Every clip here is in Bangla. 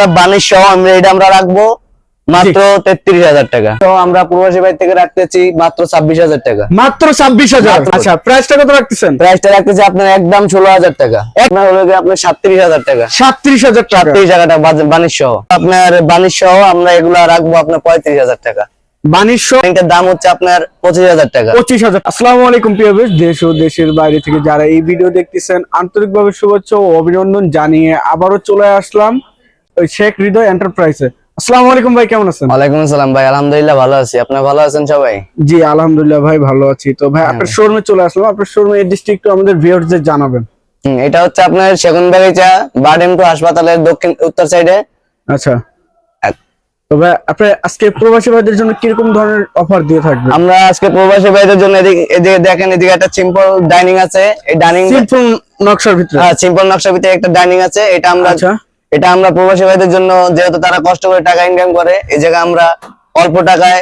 করা বানিশ সহ আমরা এটা আমরা রাখব মাত্র তেত্রিশ হাজার টাকা। তো আমরা পূর্বাসী বাড়ি থেকে রাখতেছি মাত্র ছাব্বিশ হাজার টাকা। মাত্র ছাব্বিশ হাজার। আচ্ছা প্রাইসটা কত রাখতেছেন? প্রাইসটা রাখতেছি আপনার একদম ষোলো হাজার টাকা। আপনার হলো গিয়ে আপনার সাতত্রিশ হাজার টাকা। সাতত্রিশ হাজার টাকা। সাতত্রিশ টাকাটা বানিশ সহ। আপনার বানিশ সহ আমরা এগুলা রাখব আপনার পঁয়ত্রিশ হাজার টাকা। বাণিজ্য এটার দাম হচ্ছে আপনার পঁচিশ হাজার টাকা। পঁচিশ হাজার। আসসালামু আলাইকুম প্রিয় বেশ দেশ ও দেশের বাইরে থেকে যারা এই ভিডিও দেখতেছেন আন্তরিকভাবে শুভেচ্ছা ও অভিনন্দন জানিয়ে আবারও চলে আসলাম। ওই শেখ হৃদয় এন্টারপ্রাইজে। আসসালামু আলাইকুম ভাই কেমন আছেন? ওয়ালাইকুম আসসালাম ভাই আলহামদুলিল্লাহ ভালো আছি। আপনার ভালো আছেন সবাই? জি আলহামদুলিল্লাহ ভাই ভালো আছি। তো ভাই আপনার শোরুমে চলে আসলাম। আপনার শোরুমে এই ডিস্ট্রিক্ট আমাদের ভিউয়ারদের জানাবেন। এটা হচ্ছে আপনার সেগুন বাগিচা টু হাসপাতালের দক্ষিণ উত্তর সাইডে আচ্ছা। তো ভাই আপনি আজকে প্রবাসী ভাইদের জন্য কীরকম ধরনের অফার দিয়ে থাকবেন? আমরা আজকে প্রবাসী ভাইদের জন্য এদিকে দেখেন এদিকে একটা সিম্পল ডাইনিং আছে। এই ডাইনিং সিম্পল নকশার ভিতরে? হ্যাঁ সিম্পল নকশার ভিতরে একটা ডাইনিং আছে। এটা আমরা আচ্ছা। এটা আমরা প্রবাসী ভাইদের জন্য যেহেতু তারা কষ্ট করে টাকা ইনকাম করে এই জায়গায় আমরা অল্প টাকায়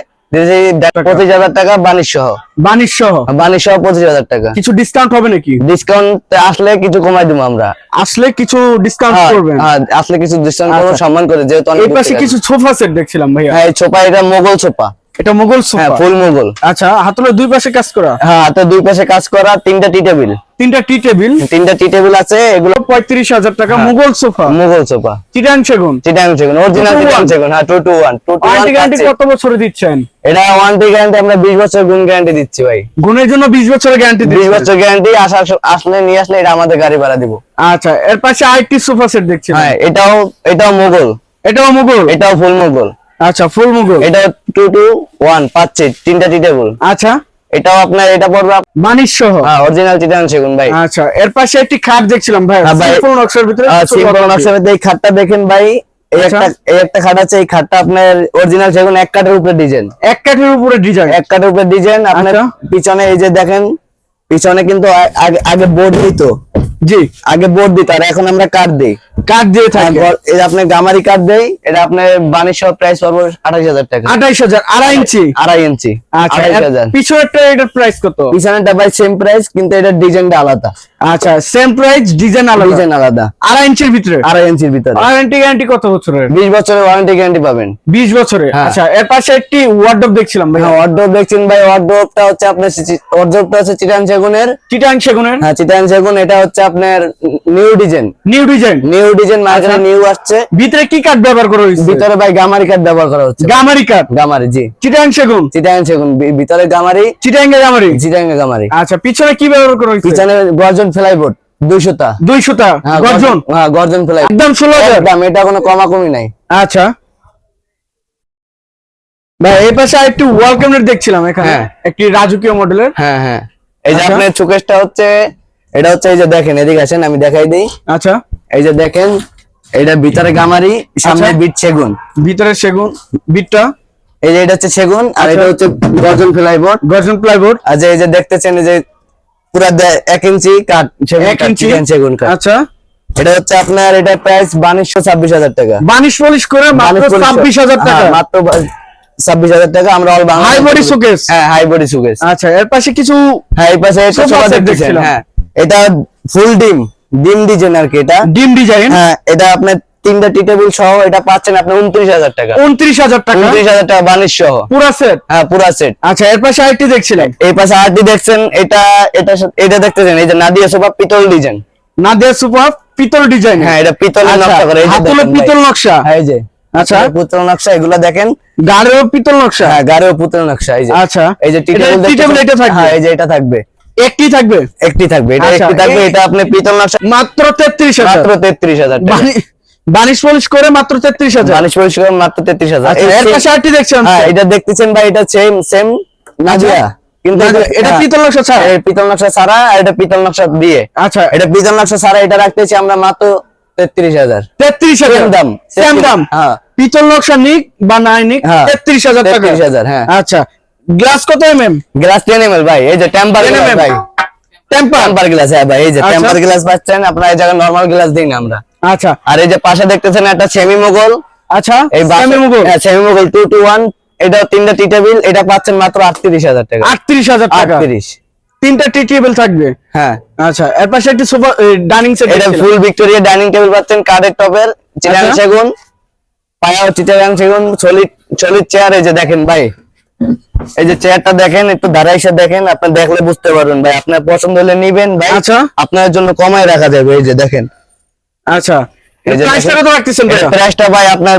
পঁচিশ হাজার টাকা বাণিজ্য সহ বাণিজ্য সহ বাণিজ্য সহ পঁচিশ হাজার টাকা। কিছু ডিসকাউন্ট হবে নাকি? ডিসকাউন্ট আসলে কিছু কমাই দিব আমরা। আসলে কিছু ডিসকাউন্ট হ্যাঁ, করবেন? হ্যাঁ, আসলে কিছু ডিসকাউন্ট করব আচ্ছা। সম্মান করে যেহেতু অনেক এই পাশে কিছু সোফা সেট দেখছিলাম ভাইয়া। হ্যাঁ এই ছোপা এটা মোগল ছোপা এটা মোগল হ্যাঁ সোফা ফুল মোগল আচ্ছা হাতলে দুই পাশে কাজ করা? হ্যাঁ হাতে দুই পাশে কাজ করা তিনটা টি টেবিল। তিনটা টি টেবিল? তিনটা টি টেবিল আছে এগুলো পঁয়ত্রিশ হাজার টাকা হ্যাঁ। মোগল সোফা। মোগল সোফা। চিটান সেগুন? চিটাং সেগুন অরিজিনাল চিটাং? সেগুন হ্যাঁ টু টু ওয়ারেন্টি গ্যারান্টি কত বছরে দিচ্ছেন? এটা ওয়ারেন্টি গ্যারান্টি আমরা বিশ বছর গুণ গ্যারান্টি দিচ্ছি ভাই। গুণের জন্য বিশ বছরের গ্যারান্টি বিশ দিচ্ছেন। বছর গ্যারান্টি আসা আসলে নিয়ে আসলে এটা আমাদের গাড়ি ভাড়া দিব। আচ্ছা এর পাশে আরেকটি সোফা সেট দেখছি। হ্যাঁ এটাও এটাও মোগল এটাও মোগল এটাও ফুল মোগল আচ্ছা ফুল মোগল? এটা টু টু ওয়ান পাচ্ছে তিনটা টি টেবিল আচ্ছা। এটাও আপনার এটা পড়বে বাণিজ্য সহ হ্যাঁ অরিজিনাল চিটাং সেগুন ভাই। আচ্ছা এর পাশে একটি খাট দেখছিলাম ভাই। হ্যাঁ। সিম্পল নকশার ভিতরে সিম্পল নকশার মধ্যে এই খাটটা দেখেন ভাই। এই আচ্ছা। একটা এই একটা খাট আছে এই খাটটা আপনার অরিজিনাল সেগুন এক কাঠের উপরে ডিজাইন এক কাঠের উপরে ডিজাইন এক কাঠের উপরে ডিজাইন আপনার আচ্ছা। পিছনে এই যে দেখেন পিছনে কিন্তু আগে আগে বোর্ড দিত। জি। আগে বোর্ড দিত আর এখন আমরা কাঠ দিই। কাঠ দিয়ে থাকে। এটা আপনি গামারি কাঠ দেই এটা আপনার বাণিজ্য প্রাইস পড়বে আঠাশ হাজার টাকা। আঠাইশ হাজার আড়াই ইঞ্চি? আড়াই ইঞ্চি আচ্ছা পিছনেরটা এটার প্রাইস কত? পিছনেরটা ভাই সেম প্রাইস কিন্তু এটার ডিজাইনটা আলাদা। আচ্ছা সেম প্রাইস ডিজাইন আলাদা? ডিজাইন আলাদা। আড়াই ইঞ্চির ভিতরে? আড়াই ইঞ্চির ভিতরে। ওয়ারেন্টি গ্যারান্টি কত বছরের? বিশ বছরের ওয়ারেন্টি গ্যারান্টি পাবেন। বিশ বছরে? হ্যাঁ। আচ্ছা এর পাশে একটি ওয়ার্ডরোব দেখছিলাম ভাই হ্যাঁ ওয়ার্ডরোব দেখছেন ভাই ওয়ার্ডরোবটা হচ্ছে আপনার ওয়ার্ডরোবটা হচ্ছে চিটান সেগুনের। চিটাং সেগুনের? হ্যাঁ চিটান সেগুন এটা হচ্ছে আপনার new design new design new design মার্কেটে। নিউ আসছে। ভিতরে কি কাঠ ব্যবহার করা হয়েছে? ভিতরে ভাই গামারি কাঠ ব্যবহার করা হচ্ছে। গামারি কাঠ গামারি জি। চিটাং সেগুন? চিটাং সেগুন ভিতরে গামারি। চিটাঙ্গে গামারি? গামারি। আচ্ছা পিছনে কি ব্যবহার করা হয়েছে? পিছনে গর্জন ফ্লাইবোর্ড দুইশোটা দুইশোটা হ্যাঁ, গর্জন হ্যাঁ গর্জন ফ্লাই একদম ষোলো একদম এটা কোনো কমাকমি নাই। আচ্ছা। ভাই এই পাশে একটু ওয়াল ক্যাবিনেট দেখছিলাম এখানে। হ্যাঁ। একটি রাজকীয় মডেলের হ্যাঁ হ্যাঁ। এই যে আচ্ছা। আপনার চুকেশটা হচ্ছে এটা হচ্ছে এই যে দেখেন এদিকে আসেন আমি দেখাই দিই। আচ্ছা। এই যে দেখেন এটা ভিতরে গামারি সামনে আচ্ছা। বিট সেগুন। ভিতরে সেগুন বিটটা? এই যে এটা হচ্ছে সেগুন আর আচ্ছা। এটা হচ্ছে গর্জন ফ্লাইবোর্ড গর্জন প্লাইবোর্ড। আর এই যে দেখতেছেন এই যে পুরা এক ইঞ্চি কাঠ সেগুন এক ইঞ্চি? সেগুন কাঠ। আচ্ছা। এটা হচ্ছে আপনার এটা প্রাইস বানিশশো ছাব্বিশ হাজার টাকা। বানিশ পলিশ করে মাত্র ছাব্বিশ হাজার টাকা। হ্যাঁ, মাত্র ছাব্বিশ হাজার টাকা আমরা অল বাংলা body showcase? হ্যাঁ হাই বডি সুকেস আচ্ছা এর পাশে কিছু হ্যাঁ এই পাশে দেখতেছেন। হ্যাঁ। এটা ফুল ডিম ডিম ডিজাইন আর কি এটা? ডিম ডিজাইন। হ্যাঁ এটা আপনার তিনটা টি টেবিল সহ এটা পাচ্ছেন আপনি উনত্রিশ হাজার টাকা। উনত্রিশ হাজার টাকা। উনত্রিশ হাজার টাকা বানিশ সহ। পুরা সেট? হ্যাঁ পুরা সেট। আচ্ছা এর পাশে আরেকটি দেখছিলাম। এই পাশে আরটি দেখছেন এটা এটা এটা দেখতেছেন এই যে নাদিয়া সোফা পিতল ডিজাইন। নাদিয়া সুপার পিতল ডিজাইন। হ্যাঁ এটা পিতল আচ্ছা, নকশা করে এই যে পিতল নকশা। হ্যাঁ এই যে। আচ্ছা। পিতল নকশা এগুলো দেখেন। গাড়িও পিতল নকশা। হ্যাঁ গাড়িও পুতুল নকশা এই যে। আচ্ছা। এই যে টি টেবিল এটা থাকবে? হ্যাঁ এই যে এটা থাকবে। একটি থাকবে? একটি থাকবে এটা আচ্ছা, একটি থাকবে এটা আপনি পিতল নকশা মাত্র তেত্রিশ হাজার। মাত্র তেত্রিশ হাজার টাকা। বানিশ পলিশ করে মাত্র মাত্র আচ্ছা এর পাশে আরেকটি দেখছেন হ্যাঁ এটা দেখতেছেন ভাই এটা সেম সেম নাজিয়া। কিন্তু এটা হ্যাঁ, পিতল নকশা ছাড়া? পিতল নকশা ছাড়া আর এটা পিতল নকশা দিয়ে। আচ্ছা। এটা পিতল নকশা ছাড়া এটা রাখতেছি আমরা মাত্র তেত্রিশ হাজার। তেত্রিশ হাজার। Same দাম, সেম দাম। হ্যাঁ। পিতল নকশা নিক বা নাই নিক হ্যাঁ। তেত্রিশ হাজার টাকা। তেত্রিশ হাজার হ্যাঁ। আচ্ছা গ্লাস কত M M glass ten M ভাই এই যে টেম্পার 10 গ্লাস ভাই। টেম্পার টেম্পার গ্লাস হ্যাঁ ভাই এই যে আচ্ছা। টেম্পার গ্লাস পাচ্ছেন আপনার এই জায়গায় নরমাল গ্লাস দিই না আমরা। আচ্ছা। আর এই যে পাশে দেখতেছেন একটা সেমি মোগল আচ্ছা এই সেমি মুগল হ্যাঁ semi Mughal two two one এটা তিনটা টি টেবিল এটা পাচ্ছেন মাত্র আটত্রিশ হাজার টাকা। আটত্রিশ হাজার টাকা। আটত্রিশ। তিনটা টি টেবিল থাকবে? হ্যাঁ। আচ্ছা এর পাশে একটা সুপার ডাইনিং সেট এটা ফুল ভিক্টোরিয়া ডাইনিং টেবিল পাচ্ছেন কাঠের টপের চিরাং আচ্ছা। সেগুন পায়া চিটাগাং সেগুন সলিড সলিড চেয়ার এই যে দেখেন ভাই। এই যে চেয়ারটা দেখেন একটু ধারাইসে দেখেন আপনি দেখলে বুঝতে পারবেন। ভাই আপনার পছন্দ হলে নিবেন ভাই। আচ্ছা। আপনার জন্য কমায় রাখা যাবে এই যে দেখেন। আচ্ছা। এই যে প্রাইসটা। কত রাখতেছেন প্রাইসটা ভাই আপনার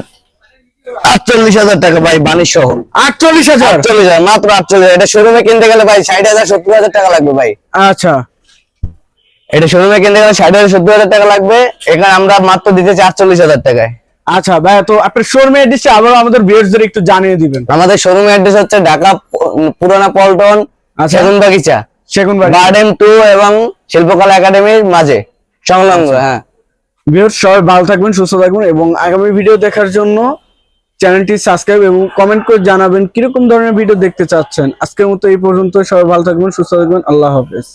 আটচল্লিশ হাজার টাকা ভাই বাণিজ্য। সহ আটচল্লিশ হাজার? আটচল্লিশ হাজার মাত্র আটচল্লিশ এটা শোরুমে কিনতে গেলে ভাই ষাট হাজার সত্তর হাজার টাকা লাগবে ভাই। আচ্ছা। এটা শোরুমে কিনতে গেলে ষাট হাজার সত্তর হাজার টাকা লাগবে। এখানে আমরা মাত্র দিতেছি আটচল্লিশ হাজার টাকায়। আচ্ছা ভাইয়া তো আপনার শোরুম এডিসে আবার আমাদের ভিউয়ারদের একটু জানিয়ে দিবেন। আমাদের শোরুম অ্যাড্রেস হচ্ছে ঢাকা পুরানা পল্টন আচ্ছা। সেগুন বাগিচা। সেগুন গার্ডেন টু এবং শিল্পকলা একাডেমির মাঝে সংলগ্ন আচ্ছা। হ্যাঁ। ভিউয়ার সবাই ভালো থাকবেন সুস্থ থাকবেন এবং আগামী ভিডিও দেখার জন্য চ্যানেলটি সাবস্ক্রাইব এবং কমেন্ট করে জানাবেন কীরকম ধরনের ভিডিও দেখতে চাচ্ছেন। আজকের মতো এই পর্যন্ত সবাই ভালো থাকবেন সুস্থ থাকবেন আল্লাহ হাফেজ।